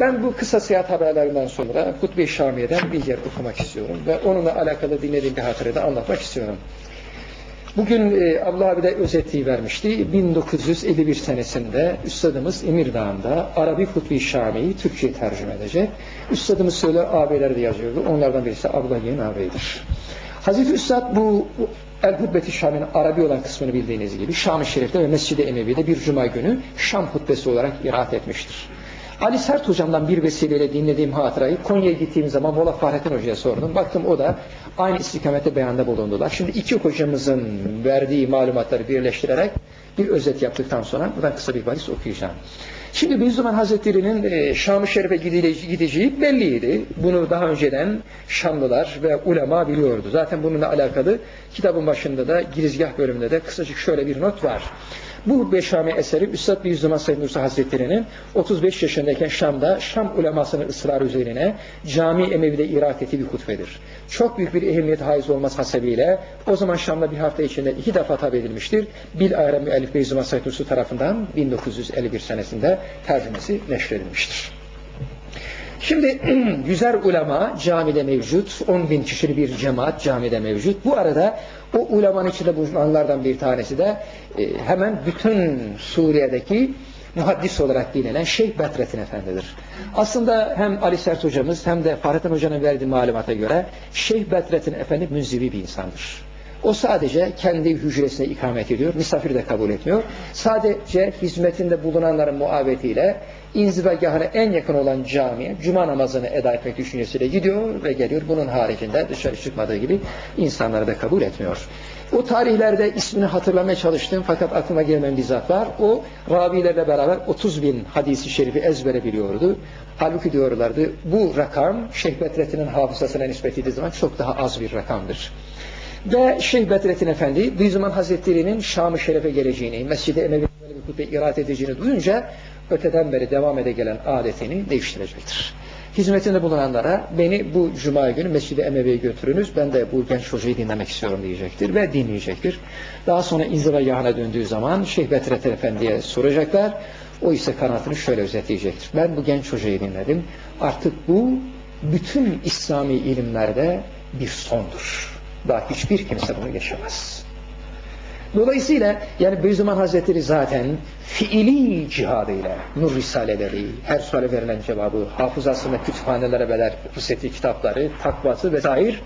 Ben bu kısa seyahat haberlerinden sonra Kutbe-i Şamiye'den bir yer okumak istiyorum ve onunla alakalı dinlediğim bir hatırı da anlatmak istiyorum. Bugün e, Abdullah abi de özetliği vermişti. 1951 senesinde Üstadımız Emirdağ'ında Arabi Kutbi Şami'yi Türkçe'ye tercüme edecek. Üstadımız söyle ağabeyleri de yazıyordu. Onlardan birisi Abdullah Yeğen ağabeydir. Hazreti Üstad bu El Hutbeti Şam'ın Arabi olan kısmını bildiğiniz gibi Şam-ı Şerif'te ve Mescid-i Emevi'de bir cuma günü Şam hutbesi olarak iraat etmiştir. Ali Sert hocamdan bir vesileyle dinlediğim hatırayı Konya'ya gittiğim zaman Mola Fahrettin Hoca'ya sordum. Baktım o da aynı istikamete beyanda bulundular. Şimdi iki hocamızın verdiği malumatları birleştirerek bir özet yaptıktan sonra buradan kısa bir bahis okuyacağım. Şimdi Beyzuman Hazretleri'nin e, Şam-ı Şerif'e gideceği belliydi. Bunu daha önceden Şamlılar ve ulema biliyordu. Zaten bununla alakalı kitabın başında da girizgah bölümünde de kısacık şöyle bir not var. Bu Beşami eseri Üstad Beyüzzaman Said Nursi Hazretleri'nin 35 yaşındayken Şam'da Şam ulemasının ısrarı üzerine Cami Emevi'de irat ettiği bir hutbedir. Çok büyük bir ehemmiyet haiz olmaz hasebiyle o zaman Şam'da bir hafta içinde iki defa tabi edilmiştir. Bil Ayra Müellif Beyüzzaman Said Nursi tarafından 1951 senesinde tercümesi neşredilmiştir. Şimdi yüzer ulema camide mevcut, 10 bin kişilik bir cemaat camide mevcut. Bu arada o ulemanın içinde bulunanlardan bir tanesi de e, hemen bütün Suriye'deki muhaddis olarak bilinen Şeyh Bedrettin Efendi'dir. Aslında hem Ali Sert hocamız hem de Fahrettin hocanın verdiği malumata göre Şeyh Bedrettin Efendi münzivi bir insandır. O sadece kendi hücresine ikamet ediyor, misafir de kabul etmiyor. Sadece hizmetinde bulunanların muhabbetiyle inzivagahına en yakın olan camiye cuma namazını eda etmek düşüncesiyle gidiyor ve geliyor. Bunun haricinde dışarı çıkmadığı gibi insanları da kabul etmiyor. O tarihlerde ismini hatırlamaya çalıştım fakat aklıma gelmeyen bir zat var. O ravilerle beraber 30 bin hadisi şerifi ezbere biliyordu. Halbuki diyorlardı bu rakam Şeyh Bedrettin'in hafızasına nispet edildiği zaman çok daha az bir rakamdır. Ve Şeyh Bedrettin Efendi Beyzuman Hazretleri'nin Şam-ı Şeref'e geleceğini, Mescid-i böyle bir hutbe irade edeceğini duyunca öteden beri devam ede gelen adetini değiştirecektir. Hizmetinde bulunanlara beni bu cuma günü Mescid-i Emevi'ye götürünüz ben de bu genç hocayı dinlemek istiyorum diyecektir ve dinleyecektir. Daha sonra inzivagahına döndüğü zaman Şeyh Bedrettin Efendi'ye soracaklar. O ise kanatını şöyle özetleyecektir. Ben bu genç hocayı dinledim. Artık bu bütün İslami ilimlerde bir sondur. Daha hiçbir kimse bunu geçemez. Dolayısıyla yani Beyzuman Hazretleri zaten fiili cihadıyla nur risaleleri, her suale verilen cevabı, hafızasında kütüphanelere bedel fırsatı kitapları, takvası vesaire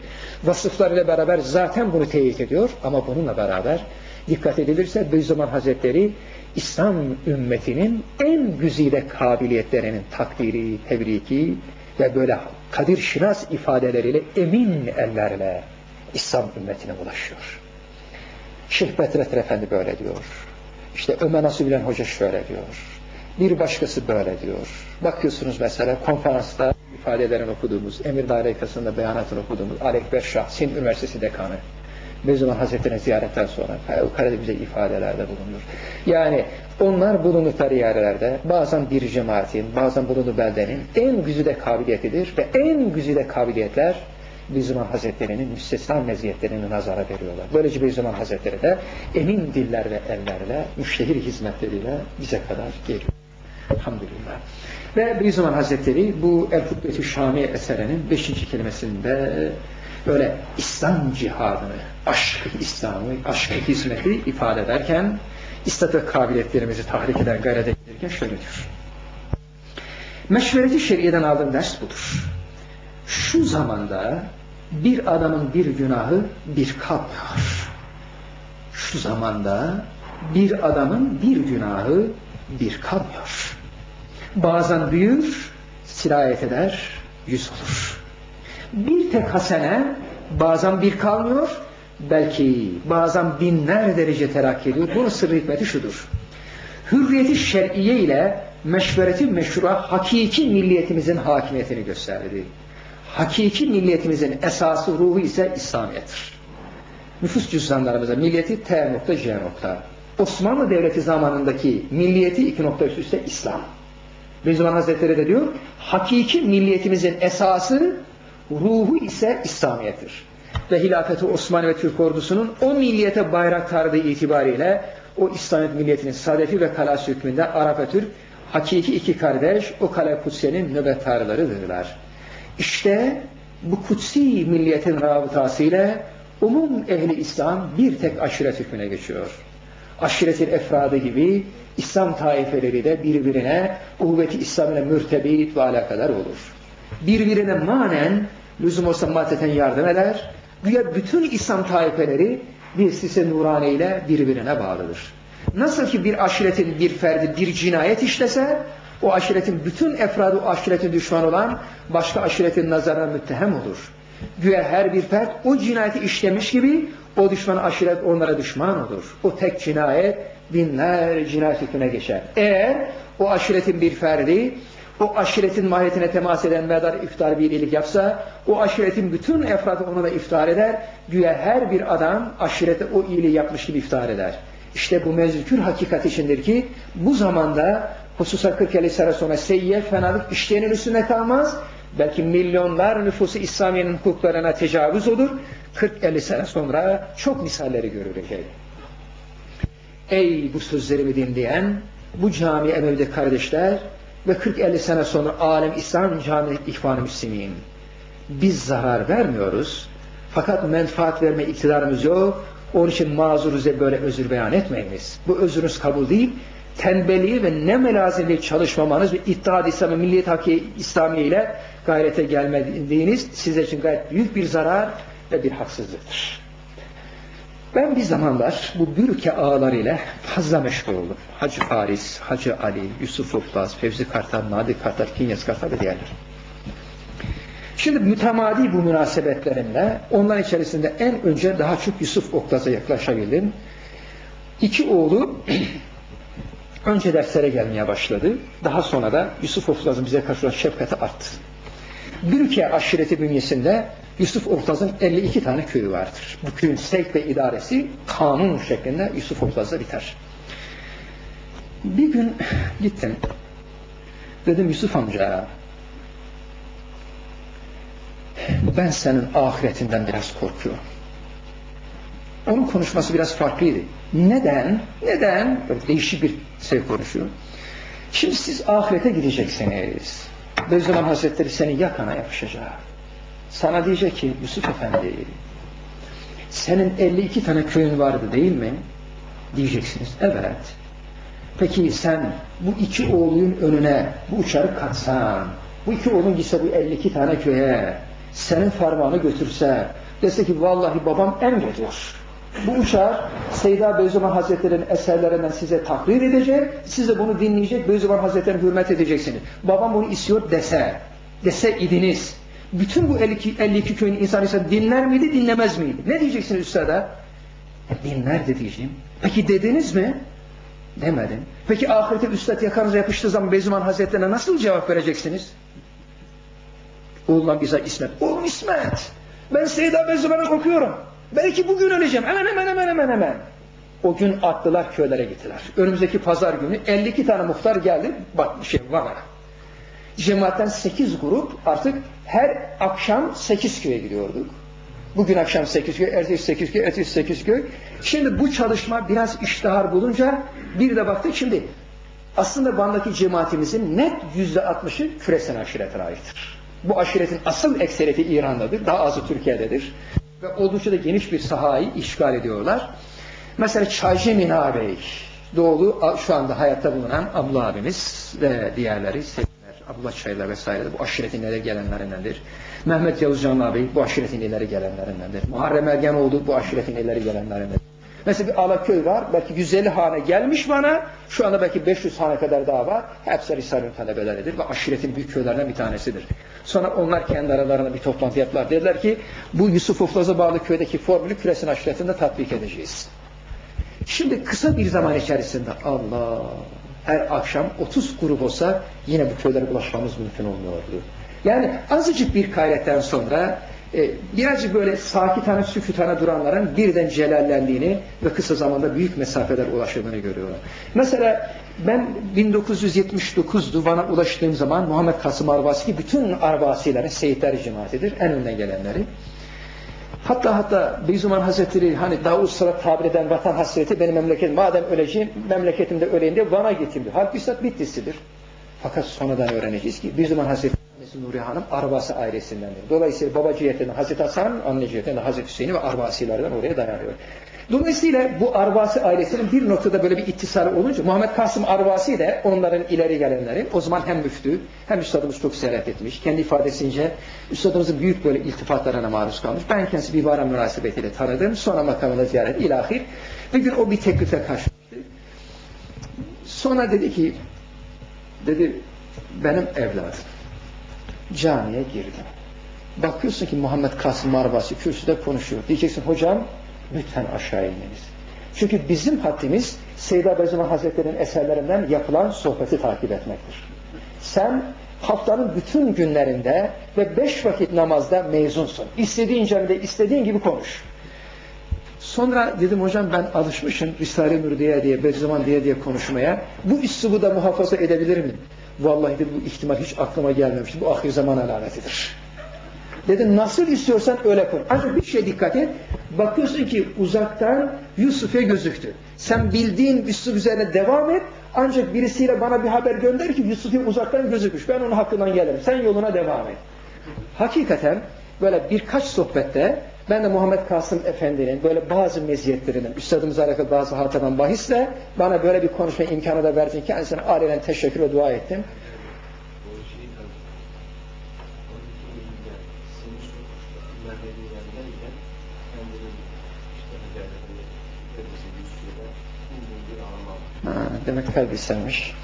vasıflarıyla beraber zaten bunu teyit ediyor ama bununla beraber dikkat edilirse Beyzuman Hazretleri İslam ümmetinin en güzide kabiliyetlerinin takdiri, tebriki ve böyle kadir şinas ifadeleriyle emin ellerle İslam ümmetine ulaşıyor. Şeyh Bedrettin Efendi böyle diyor. İşte Ömer Nasubilen Hoca şöyle diyor. Bir başkası böyle diyor. Bakıyorsunuz mesela konferansta ifadelerini okuduğumuz, Emir Dairikası'nda beyanatını okuduğumuz Ali Ekber Şah, Sind Üniversitesi Dekanı. Beyzuman Hazretleri'ne ziyaretten sonra yukarıda bize ifadelerde bulunuyor. Yani onlar bulundukları yerlerde bazen bir cemaatin, bazen bulunduğu beldenin en güzide kabiliyetidir ve en güzide kabiliyetler Beyzuman Hazretleri'nin müstesna meziyetlerini nazara veriyorlar. Böylece Beyzuman Hazretleri de emin diller ve ellerle, müştehir hizmetleriyle bize kadar geliyor. Elhamdülillah. Ve Beyzuman Hazretleri bu El Hutbeti Şami eserinin beşinci kelimesinde böyle İslam cihadını, aşkı İslam'ı, aşkı hizmeti ifade ederken istat ve kabiliyetlerimizi tahrik eden gayret ederken şöyle diyor. Meşvereti şeriyeden aldığım ders budur. Şu zamanda bir adamın bir günahı bir kalmıyor. Şu zamanda bir adamın bir günahı bir kalmıyor. Bazen büyür, sirayet eder, yüz olur. Bir tek hasene bazen bir kalmıyor, belki bazen binler derece terakki ediyor. Bunun sırrı hikmeti şudur. Hürriyeti şer'iye ile meşvereti meşrua hakiki milliyetimizin hakimiyetini gösterdi hakiki milliyetimizin esası ruhu ise İslamiyet'tir. Nüfus cüzdanlarımıza milliyeti T nokta C nokta. Osmanlı Devleti zamanındaki milliyeti iki nokta üst üste İslam. Beyzuman Hazretleri de diyor, hakiki milliyetimizin esası ruhu ise İslamiyet'tir. Ve hilafeti Osmanlı ve Türk ordusunun o milliyete bayrak tardığı itibariyle o İslamiyet milliyetinin saadeti ve kalası hükmünde Arap ve Türk hakiki iki kardeş o kale kutsiyenin nöbettarlarıdırlar. İşte bu kutsi milliyetin rabıtasıyla umum ehli İslam bir tek aşiret hükmüne geçiyor. Aşiretin efradı gibi İslam taifeleri de birbirine kuvveti İslam ile mürtebit ve alakadar olur. Birbirine manen lüzum olsa maddeten yardım eder. Güya bütün İslam taifeleri bir sise nurane ile birbirine bağlıdır. Nasıl ki bir aşiretin bir ferdi bir cinayet işlese, o aşiretin bütün efradı o aşiretin düşman olan başka aşiretin nazarına müttehem olur. Güya her bir fert o cinayeti işlemiş gibi o düşman aşiret onlara düşman olur. O tek cinayet binler cinayet hükmüne geçer. Eğer o aşiretin bir ferdi o aşiretin mahiyetine temas eden medar iftar bir iyilik yapsa, o aşiretin bütün efradı ona da iftar eder. Güya her bir adam aşirete o iyiliği yapmış gibi iftar eder. İşte bu mezkür hakikat içindir ki bu zamanda hususa 40-50 sene sonra seyyiye fenalık işleyenin üstüne kalmaz. Belki milyonlar nüfusu İslamiye'nin hukuklarına tecavüz olur. 40-50 sene sonra çok misalleri görülecek. Ey bu sözlerimi dinleyen, bu cami emevde kardeşler ve 40-50 sene sonra alem İslam cami ihvan-ı müslimin. Biz zarar vermiyoruz. Fakat menfaat verme iktidarımız yok. Onun için mazuruz böyle özür beyan etmeyiniz. Bu özrünüz kabul değil. Tembelliği ve ne melazimli çalışmamanız ve İttihad İslamı Milliyet Hakkı İslamiye ile gayrete gelmediğiniz sizler için gayet büyük bir zarar ve bir haksızlıktır. Ben bir zamanlar bu bürke ağalarıyla fazla meşgul oldum. Hacı Haris, Hacı Ali, Yusuf Uklaz, Fevzi Kartal, Nadi Kartal, Kinyas Kartal ve diğerleri. Şimdi mütemadi bu münasebetlerimle onların içerisinde en önce daha çok Yusuf Oklaz'a yaklaşabildim. İki oğlu önce derslere gelmeye başladı. Daha sonra da Yusuf Oklaz'ın bize karşı olan şefkati arttı. Bürke aşireti bünyesinde Yusuf Oktaz'ın 52 tane köyü vardır. Bu köyün sevk ve idaresi kanun şeklinde Yusuf Oktaz'da biter. Bir gün gittim. Dedim Yusuf amca ben senin ahiretinden biraz korkuyorum. Onun konuşması biraz farklıydı. Neden? Neden? Böyle değişik bir şey konuşuyor. Şimdi siz ahirete gideceksiniz. Beyzulam Hazretleri seni yakana yapışacak. Sana diyecek ki Yusuf Efendi senin 52 tane köyün vardı değil mi? Diyeceksiniz. Evet. Peki sen bu iki oğlun önüne bu uçarı katsan, bu iki oğlun gitse bu 52 tane köye, senin fermanı götürse, dese ki vallahi babam emrediyor. Bu uçar Seyda Beyzuman Hazretleri'nin eserlerinden size takrir edecek, siz de bunu dinleyecek, Beyzuman Hazretleri'ne hürmet edeceksiniz. Babam bunu istiyor dese, dese idiniz bütün bu 52, 52 köyün insanı ise dinler miydi, dinlemez miydi? Ne diyeceksiniz üstada? Dinlerdi diyeceğim. Peki dediniz mi? Demedim. Peki ahirete üstad yakanıza yapıştığı zaman Beyzuman Hazretlerine nasıl cevap vereceksiniz? Oğlum bize İsmet. Oğlum İsmet. Ben Seyda Beyzuman'a okuyorum. Belki bugün öleceğim. Hemen hemen hemen hemen hemen. O gün attılar köylere gittiler. Önümüzdeki pazar günü 52 tane muhtar geldi. Bak şey Van'a. Cemaatten 8 grup artık her akşam 8 köye gidiyorduk. Bugün akşam 8 köy, ertesi 8 köy, ertesi 8 köy. Şimdi bu çalışma biraz iştihar bulunca bir de baktık şimdi aslında Van'daki cemaatimizin net yüzde altmışı küresel aşirete aittir. Bu aşiretin asıl ekseriyeti İran'dadır, daha azı Türkiye'dedir. Ve oldukça da geniş bir sahayı işgal ediyorlar. Mesela Çaycı Mina Bey, Doğulu şu anda hayatta bulunan Abla abimiz ve diğerleri Abdullah Çaylar vesaire bu aşiretin ileri gelenlerindendir. Mehmet Yavuzcan abi bu aşiretin ileri gelenlerindendir. Muharrem Ergenoğlu bu aşiretin ileri gelenlerindendir. Mesela bir Alaköy var. Belki 150 hane gelmiş bana. Şu anda belki 500 hane kadar daha var. Hepsi Risale'nin talebeleridir ve aşiretin büyük köylerinden bir tanesidir. Sonra onlar kendi aralarında bir toplantı yaptılar. Dediler ki bu Yusuf Uflaz'a bağlı köydeki formülü küresin aşiretinde tatbik edeceğiz. Şimdi kısa bir zaman içerisinde Allah her akşam 30 grup olsa yine bu köylere ulaşmamız mümkün olmuyordu. Yani azıcık bir gayretten sonra e, birazcık böyle sakitane sükutane duranların birden celallendiğini ve kısa zamanda büyük mesafeler ulaşıldığını görüyorum. Mesela ben 1979'du Van'a ulaştığım zaman Muhammed Kasım Arvasi bütün Arvasilerin Seyitler cemaatidir. En önden gelenleri. Hatta hatta Beyzuman Hazretleri hani Davud Sırat tabir eden vatan hasreti benim memleketim madem öleceğim memleketimde öleyim diye Van'a getirdi. Halbuki Üstad Bitlis'idir. Fakat sonradan öğreneceğiz ki bir zaman Nuriye Hanım Arbasi ailesindendir. Dolayısıyla baba cihetinden Hazreti Hasan, anne cihetinden Hazreti Hüseyin'i ve Arbasilerden oraya dayanıyor. Dolayısıyla bu Arbasi ailesinin bir noktada böyle bir ittisali olunca Muhammed Kasım Arbasi de onların ileri gelenlerin o zaman hem müftü hem üstadımız çok seyret etmiş. Kendi ifadesince üstadımızın büyük böyle iltifatlarına maruz kalmış. Ben kendisi bir bara münasebetiyle tanıdım. Sonra makamına ziyaret ilahir. Bir gün o bir teklife karşılaştı. Sonra dedi ki dedi benim evladım camiye girdim. Bakıyorsun ki Muhammed Kasım Arbasi kürsüde konuşuyor. Diyeceksin hocam lütfen aşağı inmeniz. Çünkü bizim haddimiz Seyyid Beyzaman Hazretleri'nin eserlerinden yapılan sohbeti takip etmektir. Sen haftanın bütün günlerinde ve beş vakit namazda mezunsun. İstediğin camide istediğin gibi konuş. Sonra dedim hocam ben alışmışım Risale-i Nur diye diye, Bediüzzaman diye diye konuşmaya. Bu üslubu da muhafaza edebilir miyim? Vallahi dedim bu ihtimal hiç aklıma gelmemişti. Bu ahir zaman alametidir. Dedim nasıl istiyorsan öyle konuş. Ancak bir şey dikkat et. Bakıyorsun ki uzaktan Yusuf'e gözüktü. Sen bildiğin üslub üzerine devam et. Ancak birisiyle bana bir haber gönder ki Yusuf'e uzaktan gözükmüş. Ben onun hakkından gelirim. Sen yoluna devam et. Hakikaten böyle birkaç sohbette ben de Muhammed Kasım Efendi'nin böyle bazı meziyetlerinin, üstadımızla alakalı bazı hatıran bahisle bana böyle bir konuşma imkanı da verdin. Kendisine alenen teşekkür ve dua ettim. Ha, demek kalbisenmiş.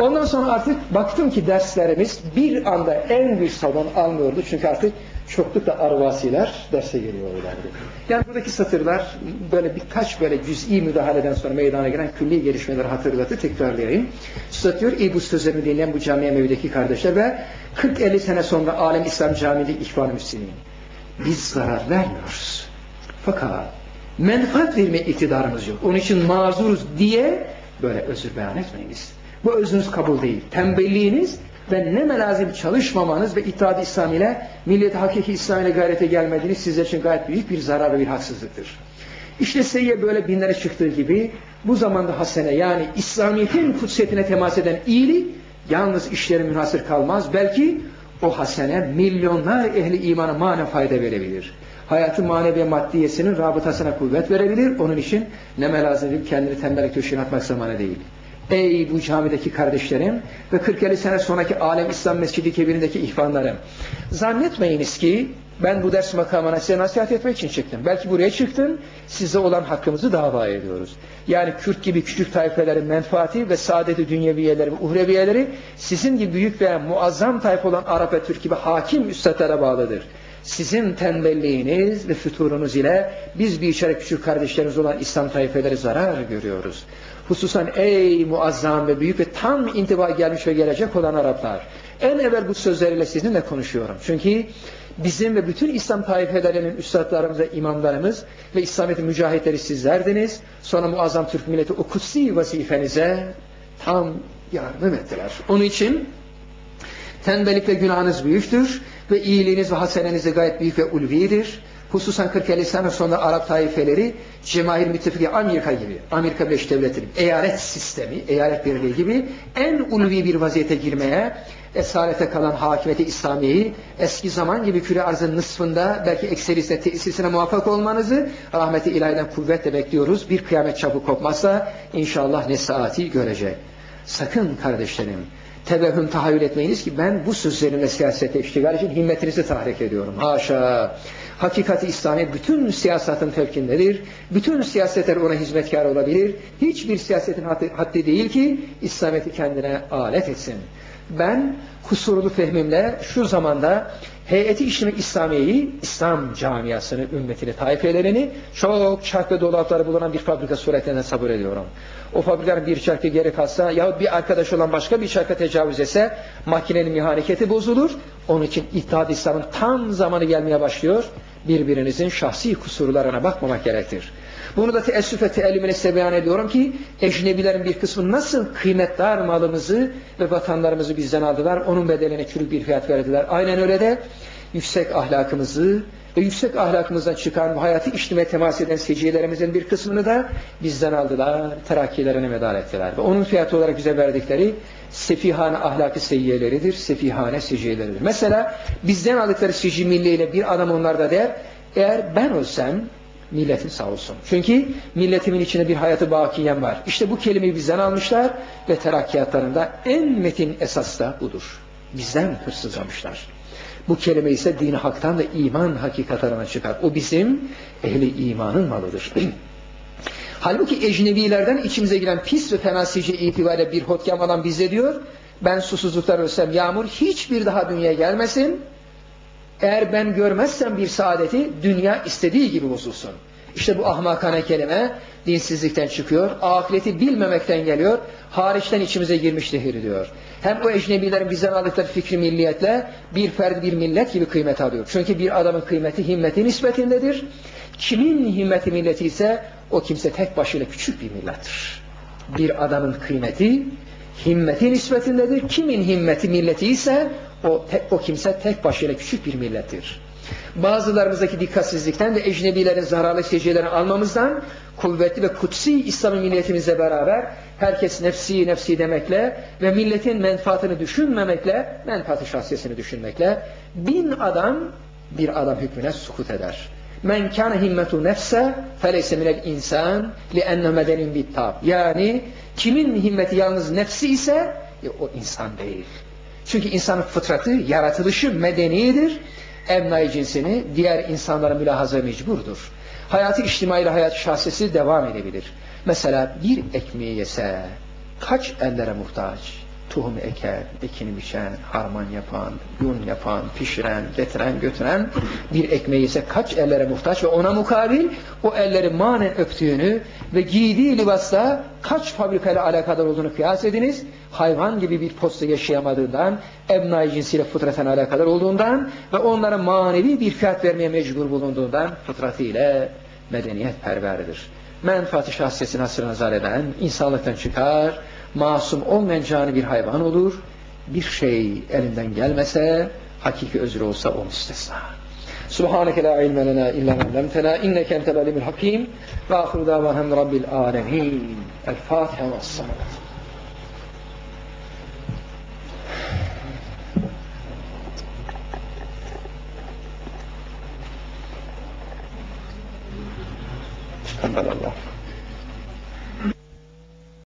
Ondan sonra artık baktım ki derslerimiz bir anda en büyük salon almıyordu. Çünkü artık çoklukla arvasiler derse geliyorlardı. Yani buradaki satırlar böyle birkaç böyle cüz'i müdahaleden sonra meydana gelen külli gelişmeleri hatırlatı tekrarlayayım. Satıyor, ey bu sözlerimi dinleyen bu camiye mevdeki kardeşler ve 40-50 sene sonra Alem İslam Camii'de ihvan Müslümin. Biz zarar vermiyoruz. Fakat menfaat verme iktidarımız yok. Onun için mazuruz diye böyle özür beyan etmeyiniz. Bu özünüz kabul değil. Tembelliğiniz ve ne melazim çalışmamanız ve İttihat-ı İslam ile milleti hakiki İslam ile gayrete gelmediğiniz sizler için gayet büyük bir zarar ve bir haksızlıktır. İşte seyye böyle binlere çıktığı gibi bu zamanda hasene yani İslamiyet'in kutsiyetine temas eden iyilik yalnız işleri münhasır kalmaz. Belki o hasene milyonlar ehli imana mane fayda verebilir. Hayatı manevi maddiyesinin rabıtasına kuvvet verebilir. Onun için ne melazim kendini tembellik köşeğine atmak zamanı değil. Ey bu camideki kardeşlerim ve 40-50 sene sonraki Alem İslam Mescidi Kebir'indeki ihvanlarım. Zannetmeyiniz ki ben bu ders makamına size nasihat etmek için çıktım. Belki buraya çıktım, size olan hakkımızı dava ediyoruz. Yani Kürt gibi küçük tayfelerin menfaati ve saadeti dünyeviyeleri ve uhreviyeleri sizin gibi büyük ve muazzam tayfa olan Arap ve Türk gibi hakim üstadlara bağlıdır. Sizin tembelliğiniz ve füturunuz ile biz bir içeri küçük kardeşlerimiz olan İslam tayfeleri zarar görüyoruz. Hususan ey muazzam ve büyük ve tam intiba gelmiş ve gelecek olan Araplar. En evvel bu sözleriyle sizinle konuşuyorum. Çünkü bizim ve bütün İslam taifelerinin üstadlarımız ve imamlarımız ve İslamiyet'in mücahitleri sizlerdiniz. Sonra muazzam Türk milleti o kutsi vazifenize tam yardım ettiler. Onun için tembellik ve günahınız büyüktür ve iyiliğiniz ve haseneniz de gayet büyük ve ulvidir. Hususan 40-50 sene sonra Arap taifeleri Cemahir Müttefiki Amerika gibi, Amerika Birleşik Devletleri'nin eyalet sistemi, eyalet birliği gibi en ulvi bir vaziyete girmeye, esarete kalan hakimiyeti İslamiye'yi eski zaman gibi küre arzın nısfında belki ekserisine tesisine muvaffak olmanızı rahmeti ilahiden kuvvetle bekliyoruz. Bir kıyamet çapı kopmazsa inşallah ne saati görecek. Sakın kardeşlerim tevehüm tahayyül etmeyiniz ki ben bu sözlerimle siyasete iştigal için himmetinizi tahrik ediyorum. Haşa. Hakikati İslami bütün siyasetin fevkindedir. Bütün siyasetler ona hizmetkar olabilir. Hiçbir siyasetin haddi değil ki İslamiyet'i kendine alet etsin. Ben kusurlu fehmimle şu zamanda heyeti işlemi İslamiye'yi, İslam camiasını, ümmetini, taifelerini çok çark ve dolapları bulunan bir fabrika suretine sabır ediyorum. O fabrikanın bir çarkı geri kalsa yahut bir arkadaş olan başka bir çarka tecavüz etse makinenin mihareketi bozulur. Onun için İttihat İslam'ın tam zamanı gelmeye başlıyor. Birbirinizin şahsi kusurlarına bakmamak gerektir. Bunu da teessüf ve teellimine size beyan ediyorum ki ecnebilerin bir kısmı nasıl kıymetdar malımızı ve vatanlarımızı bizden aldılar. Onun bedeline çürük bir fiyat verdiler. Aynen öyle de yüksek ahlakımızı ve yüksek ahlakımızdan çıkan bu hayatı içtime temas eden seciyelerimizin bir kısmını da bizden aldılar, terakkilerine medar ettiler. Ve onun fiyatı olarak bize verdikleri sefihane ahlaki seyyiyeleridir, sefihane seciyeleridir. Mesela bizden aldıkları sicci milliyle bir adam onlarda der, eğer ben ölsem milletin sağ olsun. Çünkü milletimin içinde bir hayatı bakiyen var. İşte bu kelimeyi bizden almışlar ve terakkiyatlarında en metin esas da budur. Bizden hırsızlamışlar. Bu kelime ise dini haktan ve iman hakikatlarına çıkar. O bizim ehli imanın malıdır. Halbuki ecnebilerden içimize giren pis ve fenasici itibariyle bir hotkamadan bize diyor, ben susuzluktan ölsem yağmur hiçbir daha dünyaya gelmesin, eğer ben görmezsem bir saadeti dünya istediği gibi bozulsun. İşte bu ahmakane kelime dinsizlikten çıkıyor, ahireti bilmemekten geliyor, hariçten içimize girmiş zehir diyor. Hem o ecnebilerin bizden aldıkları fikri milliyetle bir ferd bir millet gibi kıymet alıyor. Çünkü bir adamın kıymeti himmeti nispetindedir. Kimin himmeti milleti ise o kimse tek başıyla küçük bir millettir. Bir adamın kıymeti himmeti nispetindedir. Kimin himmeti milleti ise o, tek, o kimse tek başıyla küçük bir millettir. Bazılarımızdaki dikkatsizlikten ve ecnebilerin zararlı secdelerini almamızdan kuvvetli ve kutsi İslam milletimizle beraber herkes nefsi nefsi demekle ve milletin menfaatını düşünmemekle, menfaat şahsiyesini düşünmekle bin adam bir adam hükmüne sukut eder. Men kâne himmetu nefse feleyse minel insan lienne medenin bittab. Yani kimin himmeti yalnız nefsi ise e, o insan değil. Çünkü insanın fıtratı, yaratılışı medenidir. Emnai cinsini diğer insanlara mülahaza mecburdur. Hayatı içtimai ile hayatı şahsesi devam edebilir. Mesela bir ekmeği yese kaç ellere muhtaç? Tohum eker, ekini biçen, harman yapan, yun yapan, pişiren, getiren, götüren bir ekmeği ise kaç ellere muhtaç ve ona mukabil o elleri manen öptüğünü ve giydiği libasla kaç fabrikayla alakadar olduğunu kıyas ediniz. Hayvan gibi bir posta yaşayamadığından, emnai cinsiyle fıtraten alakadar olduğundan ve onlara manevi bir fiyat vermeye mecbur bulunduğundan fıtratı ile medeniyet perverdir. Menfaati şahsiyesini hasır nazar eden insanlıktan çıkar, masum olmayan cani bir hayvan olur. Bir şey elinden gelmese, hakiki özür olsa o müstesna. Subhaneke la ilme lena illa memlemtena inneke entel alimul hakim ve ahiru davahem rabbil alemin. El Fatiha ve